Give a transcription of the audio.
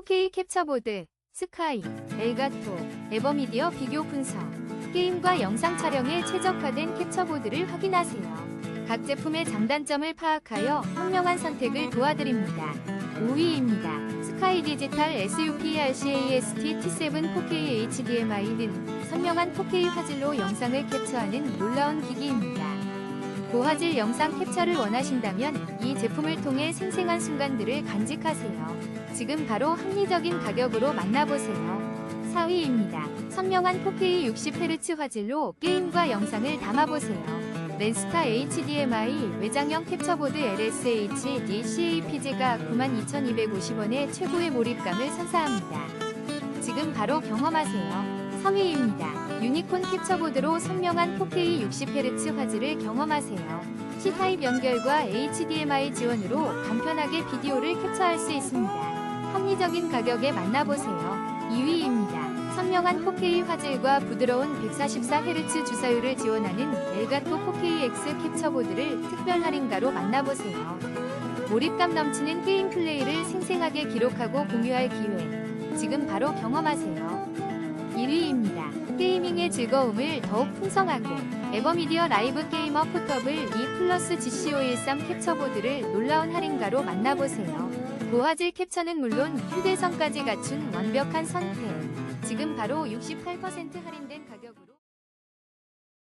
4K 캡처보드, 스카이, 엘가토, 에버미디어 비교 분석, 게임과 영상 촬영에 최적화된 cap처보드를 확인하세요. 각 제품의 장단점을 파악하여 현명한 선택을 도와드립니다. 5위입니다. 스카이 디지털 SUP RCAST T7 4K HDMI는 선명한 4K 화질로 영상을 캡처하는 놀라운 기기입니다. 고화질 영상 캡처를 원하신다면 이 제품을 통해 생생한 순간들을 간직하세요. 지금 바로 합리적인 가격으로 만나보세요. 4위입니다. 선명한 4K 60Hz 화질로 게임과 영상을 담아보세요. 렌스타 HDMI 외장형 캡처보드 LSH DCAPG가 92,250원의 최고의 몰입감을 선사합니다. 지금 바로 경험하세요. 3위입니다. 유니콘 캡처보드로 선명한 4K 60Hz 화질을 경험하세요. C타입 연결과 HDMI 지원으로 간편하게 비디오를 캡처할 수 있습니다. 합리적인 가격에 만나보세요. 2위입니다. 선명한 4K 화질과 부드러운 144Hz 주사율을 지원하는 엘가토 4KX 캡처보드를 특별 할인가로 만나보세요. 몰입감 넘치는 게임 플레이를 생생하게 기록하고 공유할 기회. 지금 바로 경험하세요. 1위입니다. 게이밍의 즐거움을 더욱 풍성하게 에버미디어 라이브 게이머 포터블 2 플러스 GC513 캡처보드를 놀라운 할인가로 만나보세요. 고화질 캡처는 물론 휴대성까지 갖춘 완벽한 선택. 지금 바로 68% 할인된 가격